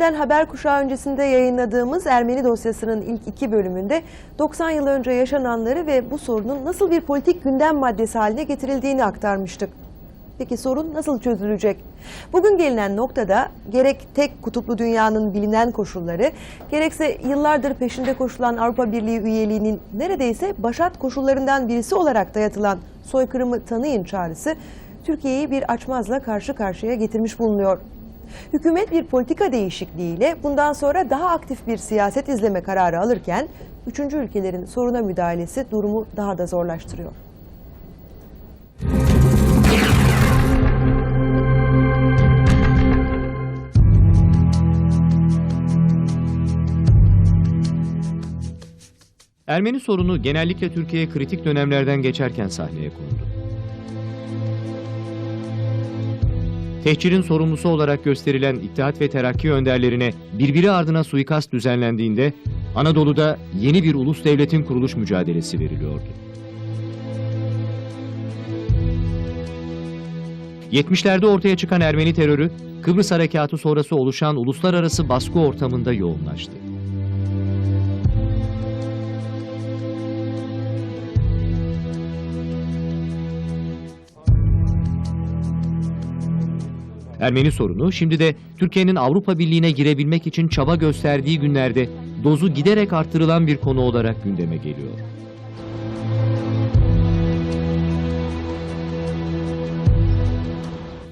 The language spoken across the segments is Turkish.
Günden Haber Kuşağı öncesinde yayınladığımız Ermeni dosyasının ilk iki bölümünde 90 yıl önce yaşananları ve bu sorunun nasıl bir politik gündem maddesi haline getirildiğini aktarmıştık. Peki sorun nasıl çözülecek? Bugün gelinen noktada gerek tek kutuplu dünyanın bilinen koşulları, gerekse yıllardır peşinde koşulan Avrupa Birliği üyeliğinin neredeyse başat koşullarından birisi olarak dayatılan soykırımı tanıyın çağrısı, Türkiye'yi bir açmazla karşı karşıya getirmiş bulunuyor. Hükümet bir politika değişikliğiyle bundan sonra daha aktif bir siyaset izleme kararı alırken, üçüncü ülkelerin soruna müdahalesi durumu daha da zorlaştırıyor. Ermeni sorunu genellikle Türkiye kritik dönemlerden geçerken sahneye kondu. Tehcirin sorumlusu olarak gösterilen İttihat ve Terakki önderlerine birbiri ardına suikast düzenlendiğinde Anadolu'da yeni bir ulus devletin kuruluş mücadelesi veriliyordu. 70'lerde ortaya çıkan Ermeni terörü, Kıbrıs Harekatı sonrası oluşan uluslararası baskı ortamında yoğunlaştı. Ermeni sorunu şimdi de Türkiye'nin Avrupa Birliği'ne girebilmek için çaba gösterdiği günlerde dozu giderek artırılan bir konu olarak gündeme geliyor.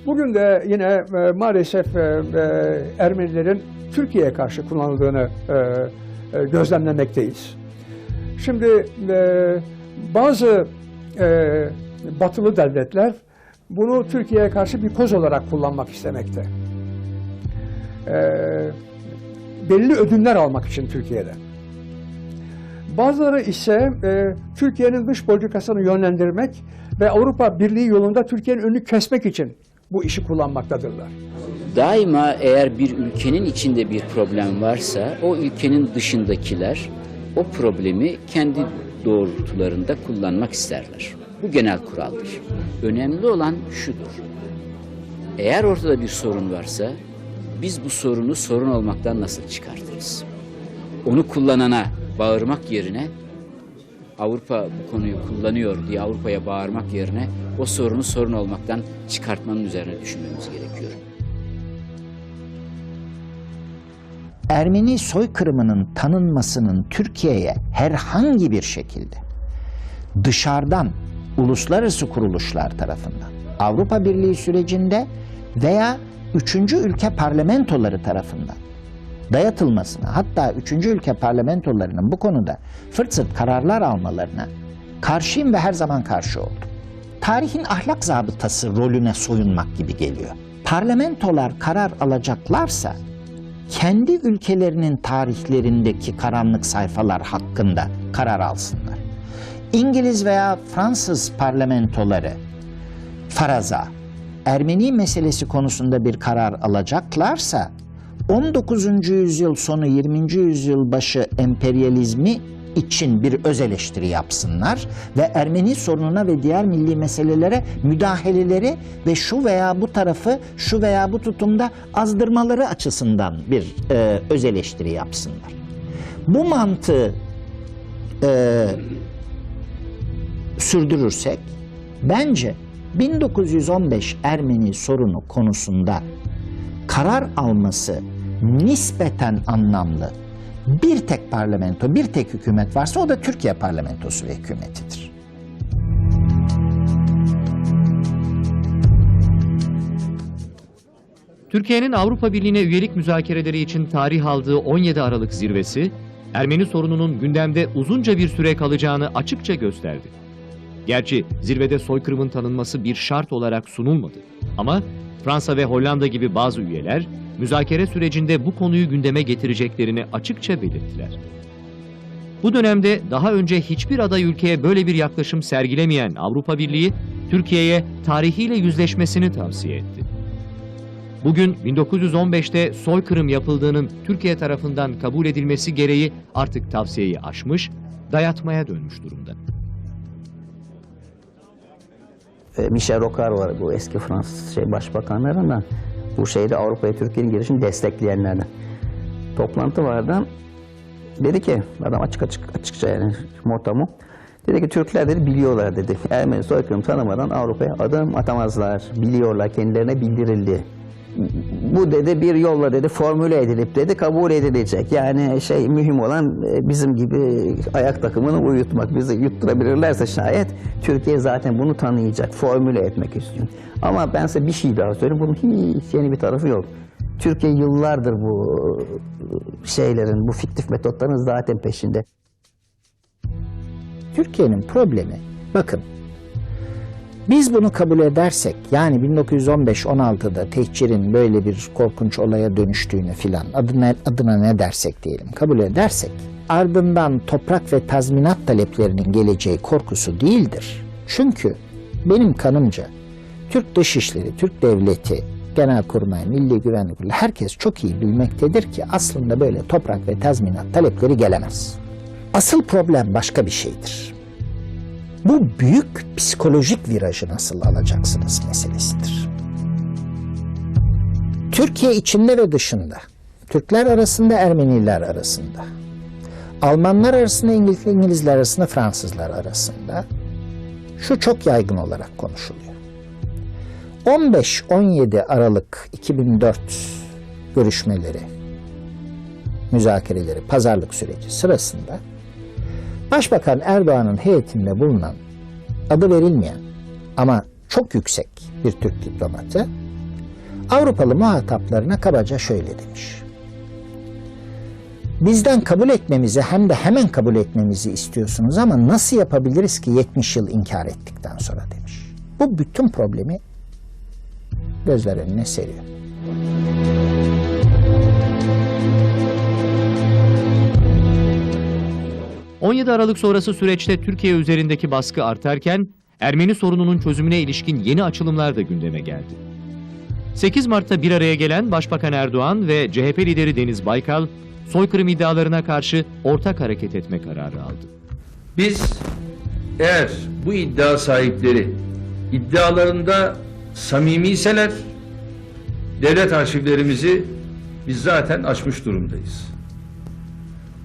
Bugün de yine e, maalesef e, e, Ermenilerin Türkiye'ye karşı kullanıldığını e, e, gözlemlemekteyiz. Şimdi e, bazı e, batılı devletler bunu Türkiye'ye karşı bir koz olarak kullanmak istemekte. E, belli ödünler almak için Türkiye'de. Bazıları ise e, Türkiye'nin dış politikasını yönlendirmek ve Avrupa Birliği yolunda Türkiye'nin önünü kesmek için bu işi kullanmaktadırlar. Daima eğer bir ülkenin içinde bir problem varsa o ülkenin dışındakiler o problemi kendi doğrultularında kullanmak isterler. Bu genel kuraldır. Önemli olan şudur. Eğer ortada bir sorun varsa biz bu sorunu sorun olmaktan nasıl çıkartırız? Onu kullanana bağırmak yerine Avrupa bu konuyu kullanıyor diye Avrupa'ya bağırmak yerine o sorunu sorun olmaktan çıkartmanın üzerine düşünmemiz gerekiyor. Ermeni soykırımının tanınmasının Türkiye'ye herhangi bir şekilde dışarıdan uluslararası kuruluşlar tarafından Avrupa Birliği sürecinde veya üçüncü ülke parlamentoları tarafından dayatılmasına hatta üçüncü ülke parlamentolarının bu konuda fırt sırt kararlar almalarına karşıyım ve her zaman karşı oldum. Tarihin ahlak zabıtası rolüne soyunmak gibi geliyor. Parlamentolar karar alacaklarsa kendi ülkelerinin tarihlerindeki karanlık sayfalar hakkında karar alsınlar. İngiliz veya Fransız parlamentoları faraza Ermeni meselesi konusunda bir karar alacaklarsa 19. yüzyıl sonu 20. yüzyıl başı emperyalizmi için bir öz eleştiri yapsınlar ve Ermeni sorununa ve diğer milli meselelere müdahaleleri ve şu veya bu tarafı şu veya bu tutumda azdırmaları açısından bir e, öz eleştiri yapsınlar. Bu mantığı e, sürdürürsek bence 1915 Ermeni sorunu konusunda karar alması nispeten anlamlı bir tek parlamento, bir tek hükümet varsa o da Türkiye parlamentosu ve hükümetidir. Türkiye'nin Avrupa Birliği'ne üyelik müzakereleri için tarih aldığı 17 Aralık zirvesi, Ermeni sorununun gündemde uzunca bir süre kalacağını açıkça gösterdi. Gerçi zirvede soykırımın tanınması bir şart olarak sunulmadı. Ama Fransa ve Hollanda gibi bazı üyeler müzakere sürecinde bu konuyu gündeme getireceklerini açıkça belirttiler. Bu dönemde daha önce hiçbir aday ülkeye böyle bir yaklaşım sergilemeyen Avrupa Birliği, Türkiye'ye tarihiyle yüzleşmesini tavsiye etti. Bugün 1915'te soykırım yapıldığının Türkiye tarafından kabul edilmesi gereği artık tavsiyeyi aşmış, dayatmaya dönmüş durumda. Michel Rocard var bu eski Fransız şey başbakanlarından. Bu şeyde Avrupa'ya Türkiye'nin girişini destekleyenlerden. toplantı vardı. Dedi ki adam açık açık açıkça yani motomu. Dedi ki Türkler dedi biliyorlar dedi. Ermeni soykırım tanımadan Avrupa'ya adım atamazlar. Biliyorlar kendilerine bildirildi. Bu dedi bir yolla dedi formüle edilip dedi kabul edilecek. Yani şey mühim olan e, bizim gibi ayak takımını uyutmak. Bizi yutturabilirlerse şayet Türkiye zaten bunu tanıyacak. Formüle etmek istiyor. Ama ben size bir şey daha söyleyeyim. Bunun hiç yeni bir tarafı yok. Türkiye yıllardır bu e, şeylerin, bu fiktif metotların zaten peşinde. Türkiye'nin problemi bakın biz bunu kabul edersek yani 1915-16'da tehcirin böyle bir korkunç olaya dönüştüğünü filan adına, adına ne dersek diyelim kabul edersek ardından toprak ve tazminat taleplerinin geleceği korkusu değildir. Çünkü benim kanımca Türk Dışişleri, Türk Devleti, Genelkurmay, Milli Güvenlik herkes çok iyi bilmektedir ki aslında böyle toprak ve tazminat talepleri gelemez. Asıl problem başka bir şeydir. Bu büyük psikolojik virajı nasıl alacaksınız meselesidir. Türkiye içinde ve dışında, Türkler arasında, Ermeniler arasında, Almanlar arasında, İngiliz- İngilizler arasında, Fransızlar arasında şu çok yaygın olarak konuşuluyor. 15-17 Aralık 2004 görüşmeleri, müzakereleri, pazarlık süreci sırasında Başbakan Erdoğan'ın heyetinde bulunan adı verilmeyen ama çok yüksek bir Türk diplomatı Avrupalı muhataplarına kabaca şöyle demiş. Bizden kabul etmemizi hem de hemen kabul etmemizi istiyorsunuz ama nasıl yapabiliriz ki 70 yıl inkar ettikten sonra demiş. Bu bütün problemi gözler önüne seriyor. 17 Aralık sonrası süreçte Türkiye üzerindeki baskı artarken Ermeni sorununun çözümüne ilişkin yeni açılımlar da gündeme geldi. 8 Mart'ta bir araya gelen Başbakan Erdoğan ve CHP lideri Deniz Baykal, soykırım iddialarına karşı ortak hareket etme kararı aldı. Biz eğer bu iddia sahipleri iddialarında samimiyseler devlet arşivlerimizi biz zaten açmış durumdayız.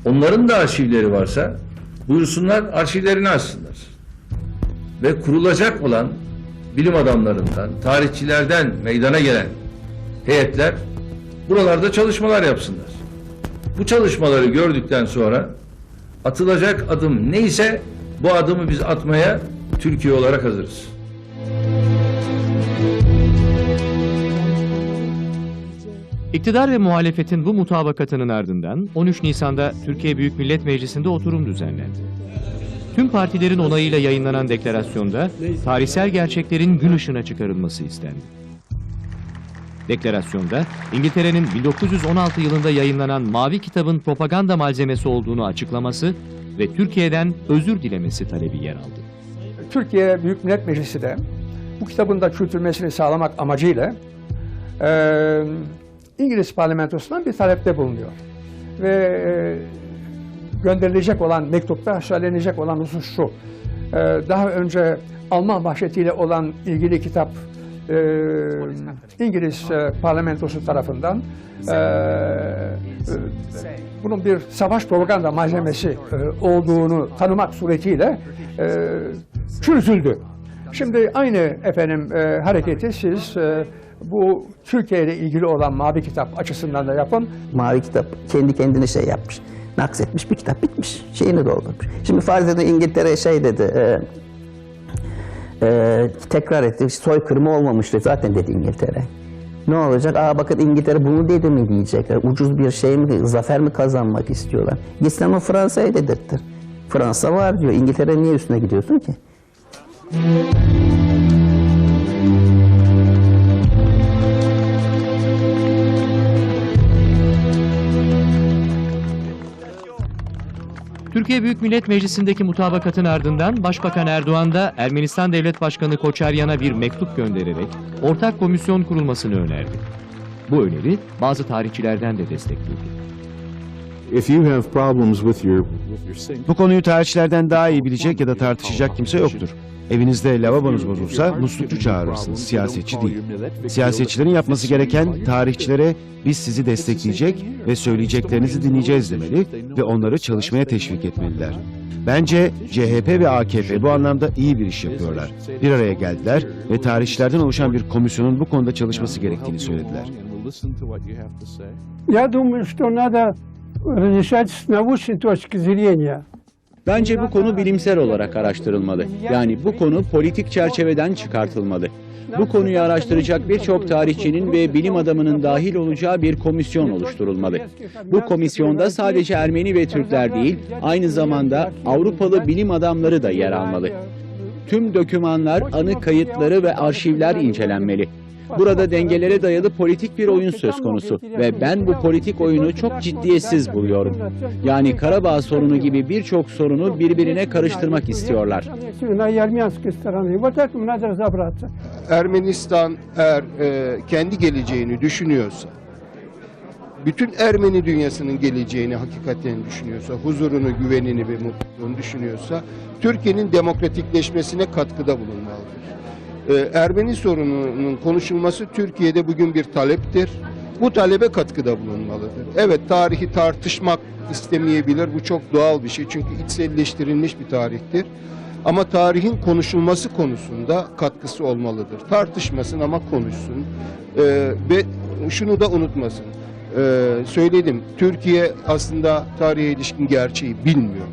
Onların da arşivleri varsa buyursunlar arşivlerini açsınlar. Ve kurulacak olan bilim adamlarından, tarihçilerden meydana gelen heyetler buralarda çalışmalar yapsınlar. Bu çalışmaları gördükten sonra atılacak adım neyse bu adımı biz atmaya Türkiye olarak hazırız. İktidar ve muhalefetin bu mutabakatının ardından 13 Nisan'da Türkiye Büyük Millet Meclisi'nde oturum düzenlendi. Tüm partilerin onayıyla yayınlanan deklarasyonda tarihsel gerçeklerin gün ışığına çıkarılması istendi. Deklarasyonda İngiltere'nin 1916 yılında yayınlanan Mavi Kitabın propaganda malzemesi olduğunu açıklaması ve Türkiye'den özür dilemesi talebi yer aldı. Türkiye Büyük Millet Meclisi de bu kitabın da çürütülmesini sağlamak amacıyla İngiliz parlamentosundan bir talepte bulunuyor. Ve eee, gönderilecek olan mektupta söylenecek olan husus şu. Eee, daha önce Alman vahşetiyle olan ilgili kitap eee, İngiliz eee, parlamentosu tarafından eee, eee, bunun bir savaş propaganda malzemesi eee, olduğunu tanımak suretiyle eee çürütüldü. Şimdi aynı efendim eee, hareketi siz eee, bu Türkiye ile ilgili olan mavi kitap açısından da yapın. Mavi kitap kendi kendine şey yapmış. Naksetmiş bir kitap bitmiş. Şeyini doldurmuş. Şimdi farz edin İngiltere şey dedi. e, e, tekrar etti. Soykırımı olmamıştı zaten dedi İngiltere. Ne olacak? Aa bakın İngiltere bunu dedi mi diyecekler. Ucuz bir şey mi, zafer mi kazanmak istiyorlar? Gitsin ama Fransa'ya dedirttir. Fransa var diyor. İngiltere niye üstüne gidiyorsun ki? Türkiye Büyük Millet Meclisi'ndeki mutabakatın ardından Başbakan Erdoğan da Ermenistan Devlet Başkanı Koçaryan'a bir mektup göndererek ortak komisyon kurulmasını önerdi. Bu öneri bazı tarihçilerden de destek buldu. If you have problems with your with your sink, Bu konuyu tarihçilerden daha iyi bilecek ya da tartışacak kimse yoktur. Evinizde lavabonuz bozulsa muslukçu çağırırsınız, siyasetçi değil. Siyasetçilerin yapması gereken tarihçilere biz sizi destekleyecek ve söyleyeceklerinizi dinleyeceğiz demeli ve onları çalışmaya teşvik etmeliler. Bence CHP ve AKP bu anlamda iyi bir iş yapıyorlar. Bir araya geldiler ve tarihçilerden oluşan bir komisyonun bu konuda çalışması gerektiğini söylediler. and we'll listen to what you have to say. Я думаю, что надо решать с научной точки зрения. Bence bu konu bilimsel olarak araştırılmalı. Yani bu konu politik çerçeveden çıkartılmalı. Bu konuyu araştıracak birçok tarihçinin ve bilim adamının dahil olacağı bir komisyon oluşturulmalı. Bu komisyonda sadece Ermeni ve Türkler değil, aynı zamanda Avrupalı bilim adamları da yer almalı. Tüm dokümanlar, anı kayıtları ve arşivler incelenmeli. Burada dengelere dayalı politik bir oyun söz konusu ve ben bu politik oyunu çok ciddiyetsiz buluyorum. Yani Karabağ sorunu gibi birçok sorunu birbirine karıştırmak istiyorlar. Ermenistan eğer e, kendi geleceğini düşünüyorsa, bütün Ermeni dünyasının geleceğini hakikaten düşünüyorsa, huzurunu, güvenini ve mutluluğunu düşünüyorsa, Türkiye'nin demokratikleşmesine katkıda bulunmalı. E, Ermeni sorununun konuşulması Türkiye'de bugün bir taleptir. Bu talebe katkıda bulunmalıdır. Evet tarihi tartışmak istemeyebilir. Bu çok doğal bir şey. Çünkü içselleştirilmiş bir tarihtir. Ama tarihin konuşulması konusunda katkısı olmalıdır. Tartışmasın ama konuşsun. Ee, ve şunu da unutmasın. Ee, söyledim, Türkiye aslında tarihe ilişkin gerçeği bilmiyor.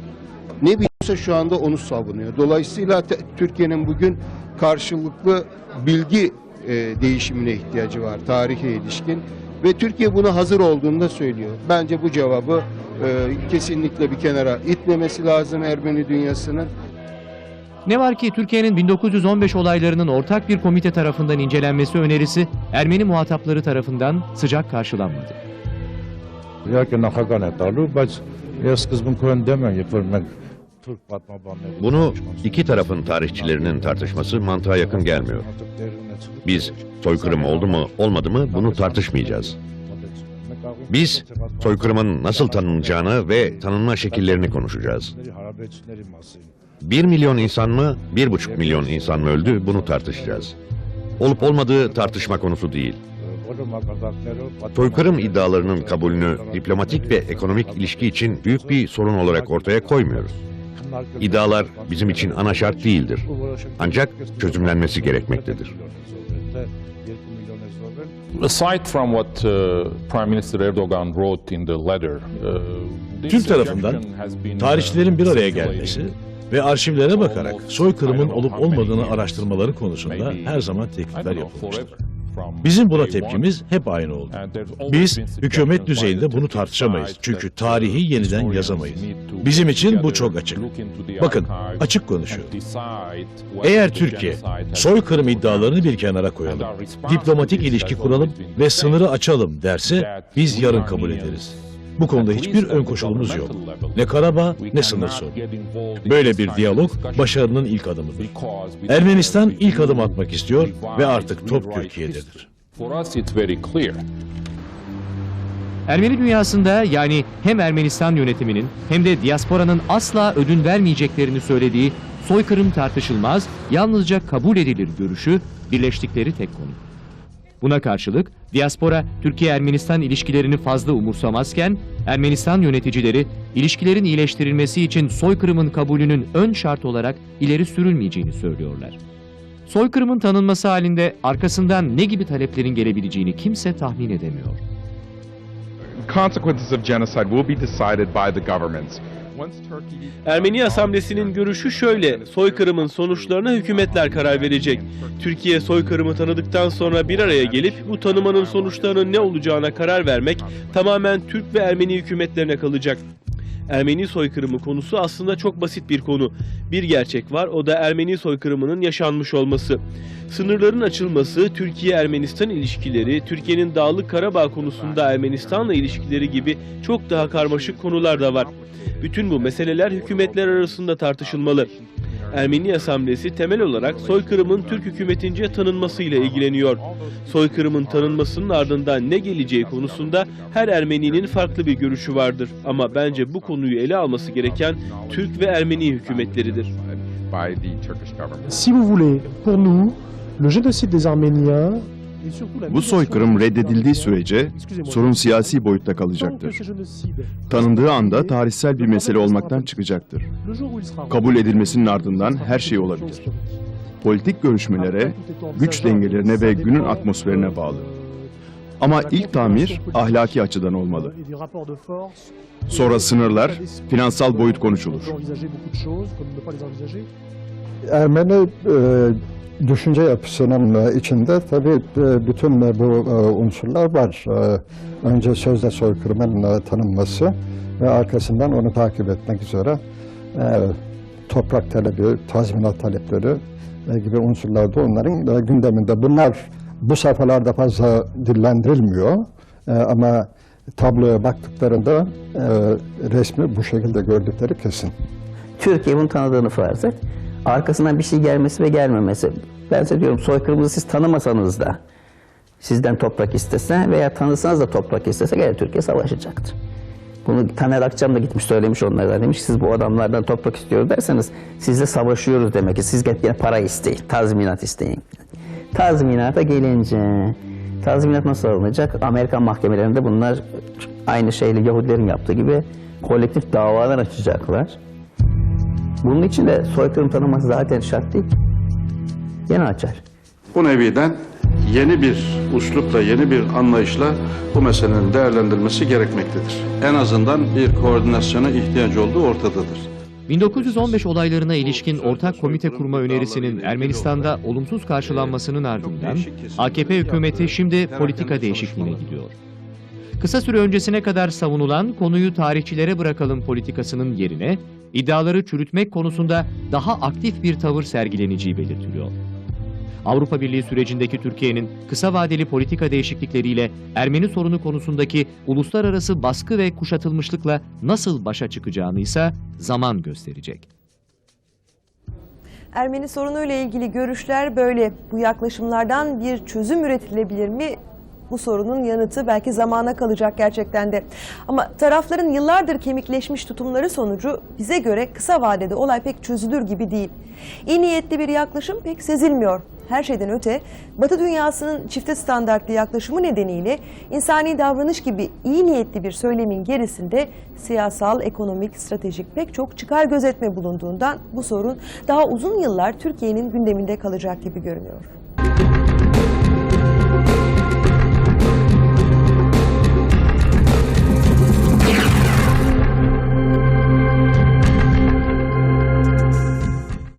Ne ise şu anda onu savunuyor. Dolayısıyla Türkiye'nin bugün karşılıklı bilgi e, değişimine ihtiyacı var tarihe ilişkin. Ve Türkiye buna hazır olduğunu da söylüyor. Bence bu cevabı e, kesinlikle bir kenara itmemesi lazım Ermeni dünyasının. Ne var ki Türkiye'nin 1915 olaylarının ortak bir komite tarafından incelenmesi önerisi Ermeni muhatapları tarafından sıcak karşılanmadı. Lakin hakikaten talu, biz eskiz bunu köyün demeyin, bunu iki tarafın tarihçilerinin tartışması mantığa yakın gelmiyor. Biz soykırım oldu mu olmadı mı bunu tartışmayacağız. Biz soykırımın nasıl tanınacağını ve tanınma şekillerini konuşacağız. Bir milyon insan mı, bir buçuk milyon insan mı öldü bunu tartışacağız. Olup olmadığı tartışma konusu değil. Soykırım iddialarının kabulünü diplomatik ve ekonomik ilişki için büyük bir sorun olarak ortaya koymuyoruz. İddialar bizim için ana şart değildir. Ancak çözümlenmesi gerekmektedir. Aside from what uh, Prime Minister Erdogan wrote in the letter, uh, Türk tarafından uh, tarihçilerin bir araya gelmesi ve arşivlere bakarak soykırımın olup olmadığını araştırmaları konusunda her zaman teklifler yapılmıştır. Bizim buna tepkimiz hep aynı oldu. Biz hükümet düzeyinde bunu tartışamayız. Çünkü tarihi yeniden yazamayız. Bizim için bu çok açık. Bakın açık konuşuyor. Eğer Türkiye soykırım iddialarını bir kenara koyalım, diplomatik ilişki kuralım ve sınırı açalım derse biz yarın kabul ederiz. Bu konuda hiçbir ön koşulumuz yok. Ne Karabağ ne sınır sorunu. Böyle bir diyalog başarının ilk adımıdır. Ermenistan ilk adım atmak istiyor ve artık top Türkiye'dedir. Ermeni dünyasında yani hem Ermenistan yönetiminin hem de diasporanın asla ödün vermeyeceklerini söylediği soykırım tartışılmaz, yalnızca kabul edilir görüşü birleştikleri tek konu. Buna karşılık diaspora Türkiye-Ermenistan ilişkilerini fazla umursamazken Ermenistan yöneticileri ilişkilerin iyileştirilmesi için soykırımın kabulünün ön şart olarak ileri sürülmeyeceğini söylüyorlar. Soykırımın tanınması halinde arkasından ne gibi taleplerin gelebileceğini kimse tahmin edemiyor. consequences of genocide will be decided by the governments. Ermeni Asamblesi'nin görüşü şöyle, soykırımın sonuçlarına hükümetler karar verecek. Türkiye soykırımı tanıdıktan sonra bir araya gelip bu tanımanın sonuçlarının ne olacağına karar vermek tamamen Türk ve Ermeni hükümetlerine kalacak. Ermeni soykırımı konusu aslında çok basit bir konu. Bir gerçek var, o da Ermeni soykırımının yaşanmış olması. Sınırların açılması, Türkiye-Ermenistan ilişkileri, Türkiye'nin Dağlık Karabağ konusunda Ermenistan'la ilişkileri gibi çok daha karmaşık konular da var. Bütün bu meseleler hükümetler arasında tartışılmalı. Ermeni Asamblesi temel olarak soykırımın Türk hükümetince tanınmasıyla ilgileniyor. Soykırımın tanınmasının ardından ne geleceği konusunda her Ermeninin farklı bir görüşü vardır. Ama bence bu konuyu ele alması gereken Türk ve Ermeni hükümetleridir. Si vous voulez, pour nous, le génocide des Arméniens Bu soykırım reddedildiği sürece sorun siyasi boyutta kalacaktır. Tanındığı anda tarihsel bir mesele olmaktan çıkacaktır. Kabul edilmesinin ardından her şey olabilir. Politik görüşmelere, güç dengelerine ve günün atmosferine bağlı. Ama ilk tamir ahlaki açıdan olmalı. Sonra sınırlar, finansal boyut konuşulur. Ermeni e, düşünce yapısının e, içinde tabii e, bütün e, bu unsurlar var. Önce sözde soykırımın tanınması ve arkasından onu takip etmek üzere toprak talebi, tazminat talepleri gibi unsurlar da onların gündeminde. Bunlar bu safhalarda fazla dillendirilmiyor ama tabloya baktıklarında resmi bu şekilde gördükleri kesin. Türkiye bunu tanıdığını farz et. Arkasından bir şey gelmesi ve gelmemesi. Ben size diyorum soykırımı siz tanımasanız da sizden toprak istese veya tanısanız da toprak istese gene Türkiye savaşacaktır. Bunu Taner Akçam da gitmiş söylemiş onlara demiş siz bu adamlardan toprak istiyoruz derseniz sizle savaşıyoruz demek ki siz gene para isteyin, tazminat isteyin. Tazminata gelince tazminat nasıl alınacak? Amerikan mahkemelerinde bunlar aynı şeyle Yahudilerin yaptığı gibi kolektif davalar açacaklar. Bunun için de soykırım tanıması zaten şart değil. Yine açar. Bu neviden yeni bir uslupla, yeni bir anlayışla bu meselenin değerlendirilmesi gerekmektedir. En azından bir koordinasyona ihtiyacı olduğu ortadadır. 1915 olaylarına ilişkin ortak komite kurma önerisinin Ermenistan'da olumsuz karşılanmasının ardından AKP hükümeti şimdi politika değişikliğine gidiyor. Kısa süre öncesine kadar savunulan konuyu tarihçilere bırakalım politikasının yerine iddiaları çürütmek konusunda daha aktif bir tavır sergileneceği belirtiliyor. Avrupa Birliği sürecindeki Türkiye'nin kısa vadeli politika değişiklikleriyle Ermeni sorunu konusundaki uluslararası baskı ve kuşatılmışlıkla nasıl başa çıkacağını ise zaman gösterecek. Ermeni sorunuyla ilgili görüşler böyle. Bu yaklaşımlardan bir çözüm üretilebilir mi? Bu sorunun yanıtı belki zamana kalacak gerçekten de. Ama tarafların yıllardır kemikleşmiş tutumları sonucu bize göre kısa vadede olay pek çözülür gibi değil. İyi niyetli bir yaklaşım pek sezilmiyor. Her şeyden öte Batı dünyasının çifte standartlı yaklaşımı nedeniyle insani davranış gibi iyi niyetli bir söylemin gerisinde siyasal, ekonomik, stratejik pek çok çıkar gözetme bulunduğundan bu sorun daha uzun yıllar Türkiye'nin gündeminde kalacak gibi görünüyor.